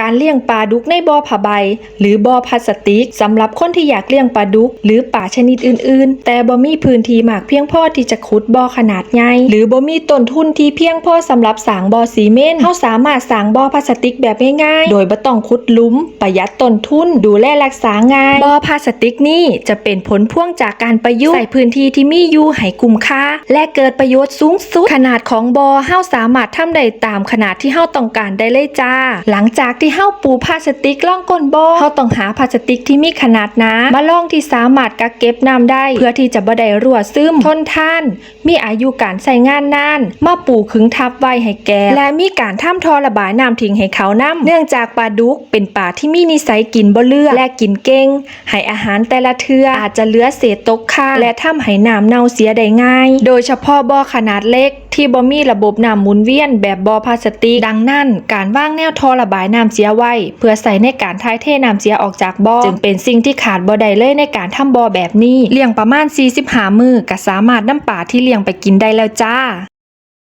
การเลี้ยงปลาดุกในบ่อผ้าใบ หรือบ่อพลาสติกสำหรับคนที่อยากเลี้ยงปลาดุก หรือปลาชนิดอื่น ๆ แต่บ่มีพื้นที่มากเพียงพอที่จะขุดบ่อขนาดใหญ่หรือบ่มีต้นทุนที่เพียงพอสำหรับสางบ่อซีเมนต์เฮาสามารถสางบ่อพลาสติกแบบง่ายๆ โดยบ่ต้องขุดหลุม ประหยัดต้นทุน ดูแลรักษาง่ายบ่อพลาสติกนี่จะเป็นผลพ่วงจากการประยุกต์ใส่พื้นที่ที่มีอยู่ให้คุ้มค่าและเกิดประโยชน์สูงสุดขนาดของบ่อเฮาสามารถทำได้ตามขนาดที่เฮาต้องการได้เลยจ้า หลังจากที่เฮาปูพลาสติกล่องก้นบ่อเฮาต้องหาพลาสติกที่มีขนาดหนามาล่องที่สามารถกักเก็บน้ำได้ เพื่อที่จะบ่ได้รั่วซึมทนทาน มีอายุการใช้งานนานมาปูขึงทับไว้ให้แก่และมีการท่ำทอระบายน้ำทิ้งให้เขานํเนื่องจากปลาดุกเป็นปลาที่มีนิสัยกินบ่เลือกและกินเก่งให้อาหารแต่ละเทืออาจจะเหลือเศษตกค้างและทำให้น้ำเน่าเสียได้ง่าย โดยเฉพาะบ่อขนาดเล็ก ที่บ่มีระบบน้ำหมุนเวียนแบบบ่อพลาสติกดังนั้น การว่างแนวทอระบายน้ำเสียไว้ เพื่อใส่ในการถ่ายเทน้ำเสียออกจากบ่อจึงเป็นสิ่งที่ขาดบ่ได้เลยในการทำบ่อแบบนี้ เลี้ยงประมาณ 45 มือก็สามารถนำปลาที่เลี้ยงไปกินได้แล้วจ้า